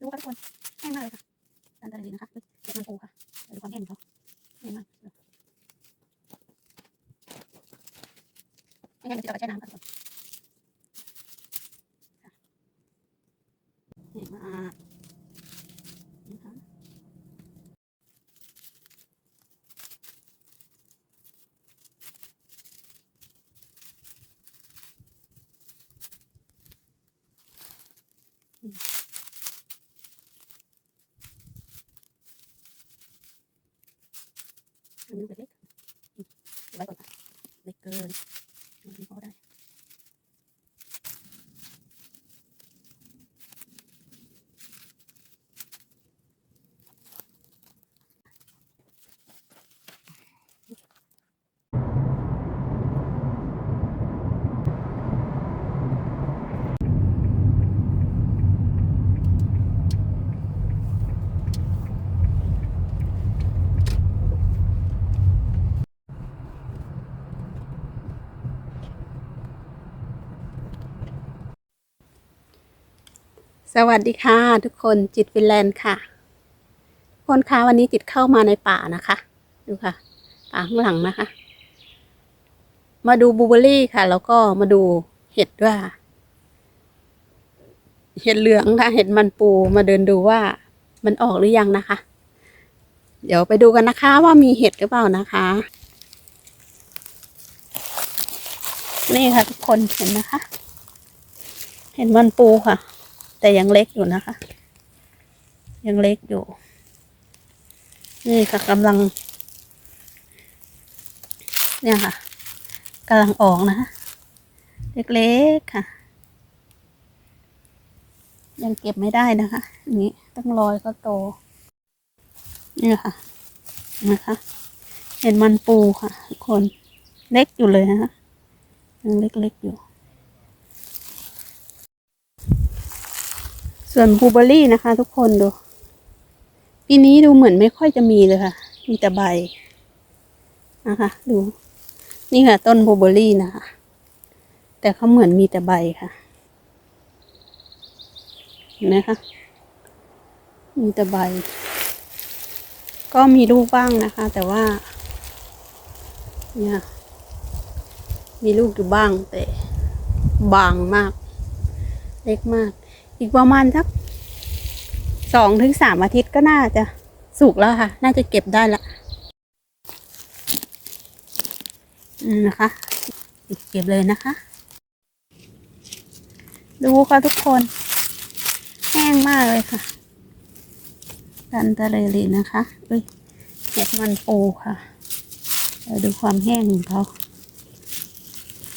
ดูค่ะทุกคนแห้งมากเลยค่ะอันตะลีนะคะเดี๋ยวมันปูค่ะดูความแห้งของเขาแห้งมากไม่แห้งจะเอาไปแช่น้ำค่ะทุกคนแห้งมากนะคะ อันนี้เล็กๆอืมเอาไว้ก่อนค่ะ เล็กเกินอันนี้พอได้ สวัสดีค่ะ ทุกคนจิตฟินแลนด์ค่ะทุกคนคะวันนี้จิตเข้ามาในป่านะคะ ดูค่ะ ป่าข้างหลังนะคะ มาดูบูเบอรี่ค่ะ แล้วก็มาดูเห็ดด้วยเห็ดเหลืองค่ะ เห็ดมันปูมาเดินดูว่ามันออกหรือยังนะคะ เดี๋ยวไปดูกันนะคะ ว่ามีเห็ดหรือเปล่านะคะ นี่ค่ะ ทุกคนเห็นนะคะ เห็นมันปูค่ะ แต่ยังเล็กอยู่นะคะ ยังเล็กอยู่ นี่ค่ะกำลัง เนี่ยค่ะกำลังออกนะคะเล็กๆค่ะ ยังเก็บไม่ได้นะคะนี้ต้องรอยก็โตนี่ค่ะนะคะ เห็นมันปูค่ะทุกคนเล็กอยู่เลยนะคะยังเล็กๆอยู่ ส่วนบลูเบอร์รี่นะคะ ทุกคนดูปีนี้ดูเหมือนไม่ค่อยจะมีเลยค่ะ มีแต่ใบนะคะ ดู นี่ค่ะ ต้นบลูเบอร์รี่นะคะ แต่เขาเหมือนมีแต่ใบค่ะ เห็นไหมคะ มีแต่ใบ ก็มีลูกบ้างนะคะ แต่ว่า เนี่ย มีลูกอยู่บ้างแต่บางมาก เล็กมาก อีกประมาณสักสองถึงสามอาทิตย์ก็น่าจะสุกแล้วค่ะ น่าจะเก็บได้ละอืมนะคะเก็บเลยนะคะ ดูค่ะทุกคน แห้งมากเลยค่ะกันตะเลยลีนะคะเอ้ยเห็ดมันปูค่ะเดี๋ยวดูความแห้งของเขา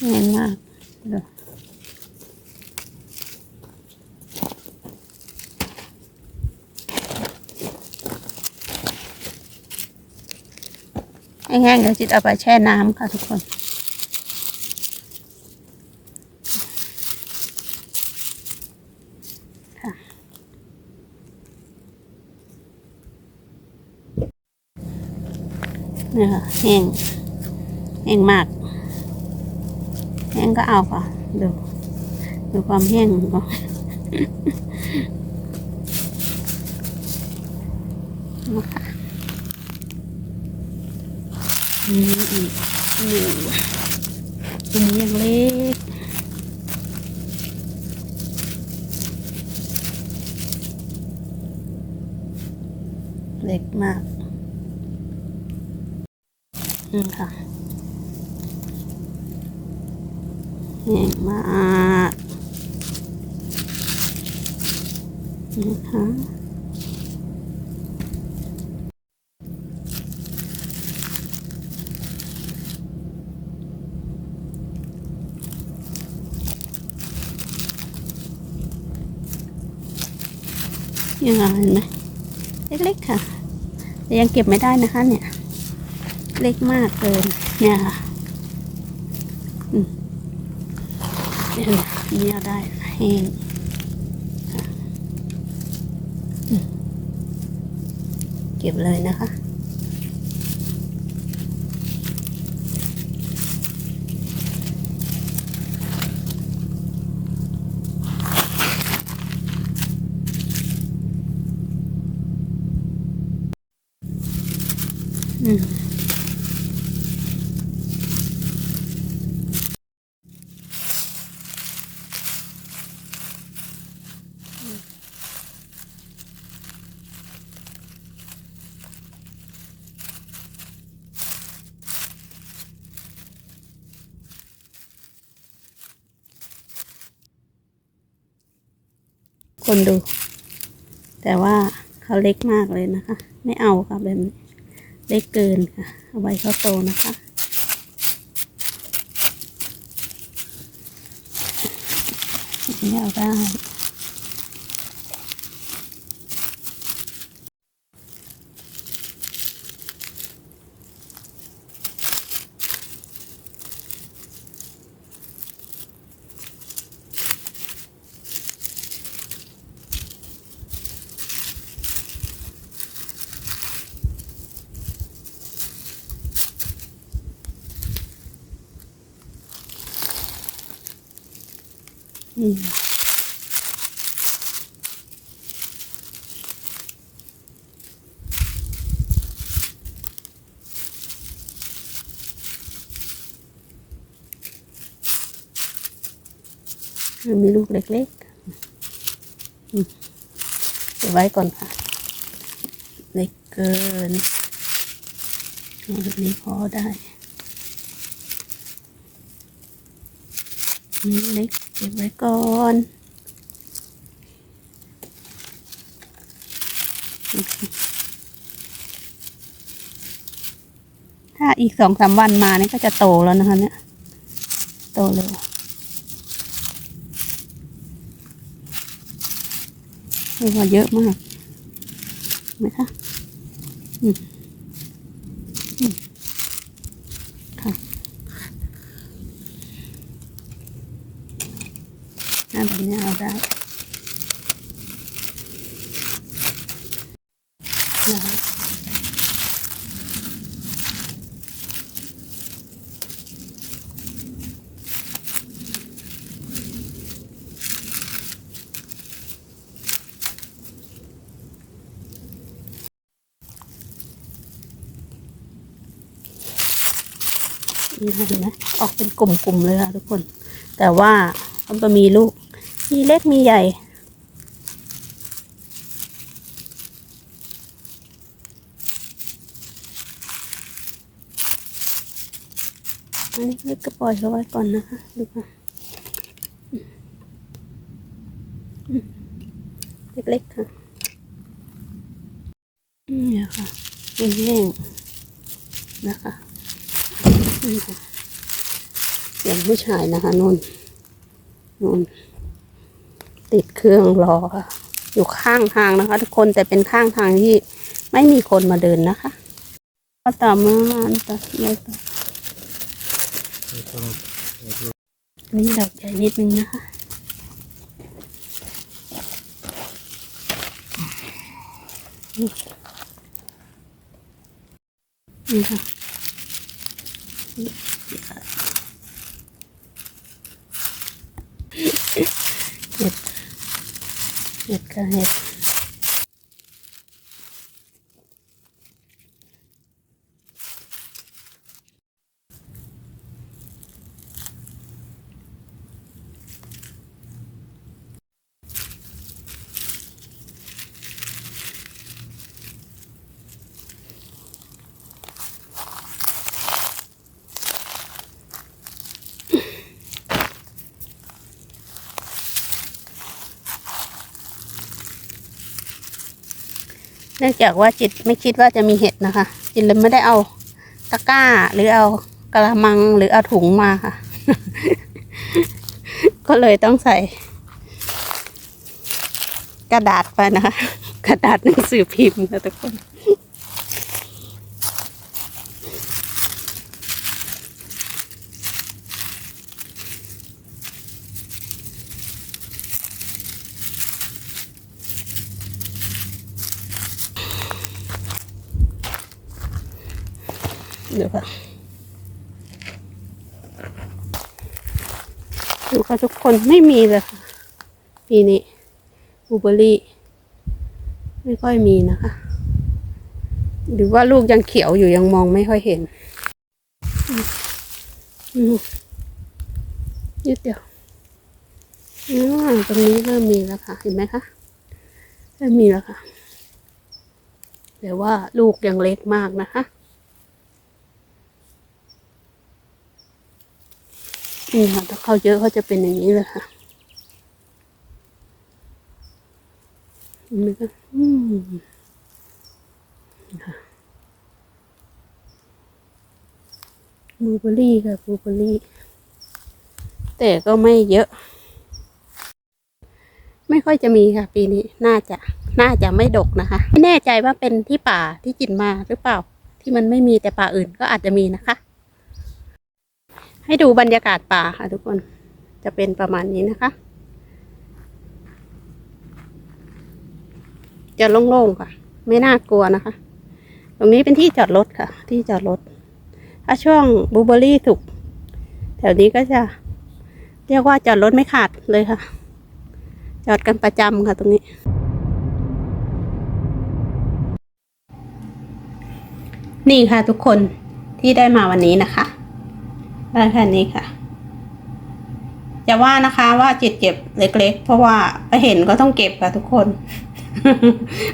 แห้งมากดู แห้งๆเดี๋ยวจิตเอาไปแช่น้ำค่ะทุกคนค่ะเนี่ยค่ะแห้งแห้งมากแห้งก็เอาค่ะดูดูความแห้งของเขานะคะ มีอืมอืมอันนี้ยังเล็กเล็กมาก อืมค่ะแห้งมากนะคะ ยังไงเห็นไหมเล็กๆค่ะ แต่ยังเก็บไม่ได้นะคะ เนี่ย เล็กมากเกินเนี่ยค่ะอืมเนี่ยเนี่ยได้แห้งเก็บเลยนะคะ คนดู แต่ว่าเขาเล็กมากเลยนะคะ ไม่เอาค่ะแบบนี้ ได้เกินค่ะเอาไว้เขาโตนะคะ ไม่เอาได้ มีลูกเล็กๆเดี๋ยวไว้ก่อนค่ะ เล็กเกินแบบนี้พอได้นี่เล็ก เก็บไว้ก่อนถ้าอีกสองสามวันมานี่ก็จะโตแล้วนะคะ เนี่ย โตเร็วเรียกว่าเยอะมากไหมคะอือืมค่ะน่าแบบนี้เอาได้ นะคะนี่เห็นไหมออกเป็นกลุ่มๆเลยค่ะทุกคน แต่ว่ามันจะมีลูก มีเล็กมีใหญ่ อันนี้ เล็กก็ปล่อยเขาไว้ก่อนนะคะดูค่ะเล็กๆค่ะนี่ยค่ะแห้งๆนะคะนี่ค่ะเสียงผู้ชายนะคะนุ่นนุ่นติดเครื่องรอค่ะอยู่ข้างทางนะคะ ทุกคนแต่เป็นข้างทางที่ไม่มีคนมาเดินนะคะก็ต่อมาอันต่อเลยต่อ นี่ดอกใหญ่นิดนึงนะคะนี่นี่ค่ะเห็ดเห็ดค่ะเห็ด เนื่องจากว่าจิตไม่คิดว่าจะมีเห็ดนะคะ จิตเลยไม่ได้เอาตะกร้า หรือเอากระมังหรือเอาถุงมาค่ะ ก็เลยต้องใส่ กระดาษไปนะคะ กระดาษหนังสือพิมพ์ค่ะทุกคน เดี๋ยวค่ะดูค่ะทุกคนไม่มีเลยค่ะปีนี้บูเบอรี่ ไม่ค่อยมีนะคะ หรือว่าลูกยังเขียวอยู่ยังมองไม่ค่อยเห็นยืดเดียวตรงนี้เริ่มมีแล้วค่ะ เห็นไหมคะเริ่มมีแล้วค่ะแต่ว่าลูกยังเล็กมากนะคะ นี่ค่ะถ้าเข้าเยอะเขาจะเป็นอย่างนี้เลยค่ะนไหมคะอืมค่ะบลูเบอรี่ค่ะบลูเบอร์รี่ แต่ก็ไม่เยอะ ไม่ค่อยจะมีค่ะ ปีนี้น่าจะน่าจะไม่ดกนะคะไม่แน่ใจว่าเป็นที่ป่าที่จินมาหรือเปล่า ที่มันไม่มีแต่ป่าอื่นก็อาจจะมีนะคะ ให้ดูบรรยากาศป่าค่ะทุกคนจะเป็นประมาณนี้นะคะ จะโล่งๆค่ะ ไม่น่ากลัวนะคะ ตรงนี้เป็นที่จอดรถค่ะ ที่จอดรถ ถ้าช่วงบูเบอร์รี่ถูกแถวนี้ก็จะ เรียกว่าจอดรถไม่ขาดเลยค่ะ จอดกันประจำค่ะตรงนี้ นี่ค่ะทุกคนที่ได้มาวันนี้นะคะ ได้แค่นี้ค่ะจะว่านะคะว่าจิตเก็บเล็ก ๆ เพราะว่าไปเห็นก็ต้องเก็บค่ะทุกคน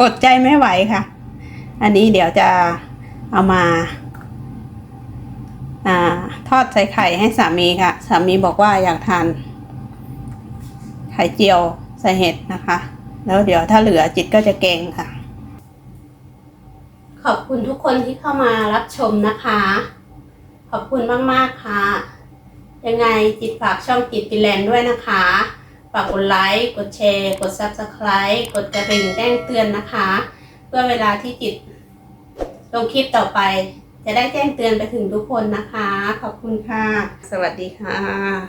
อดใจไม่ไหวค่ะ อันนี้เดี๋ยวจะเอามาอ่าทอดใส่ไข่ให้สามีค่ะ สามีบอกว่าอยากทาน ไข่เจียวใส่เห็ดนะคะ แล้วเดี๋ยวถ้าเหลือจิตก็จะแกงค่ะ ขอบคุณทุกคนที่เข้ามารับชมนะคะ ขอบคุณมาก ๆ ค่ะ ยังไงจิตฝากช่องจิตปิแลนด์ด้วยนะคะ ฝากกดไลค์ กดแชร์ กด Subscribe กดกระดิ่งแจ้งเตือนนะคะ เพื่อเวลาที่จิตลงคลิปต่อไป จะได้แจ้งเตือนไปถึงทุกคนนะคะ ขอบคุณค่ะ สวัสดีค่ะ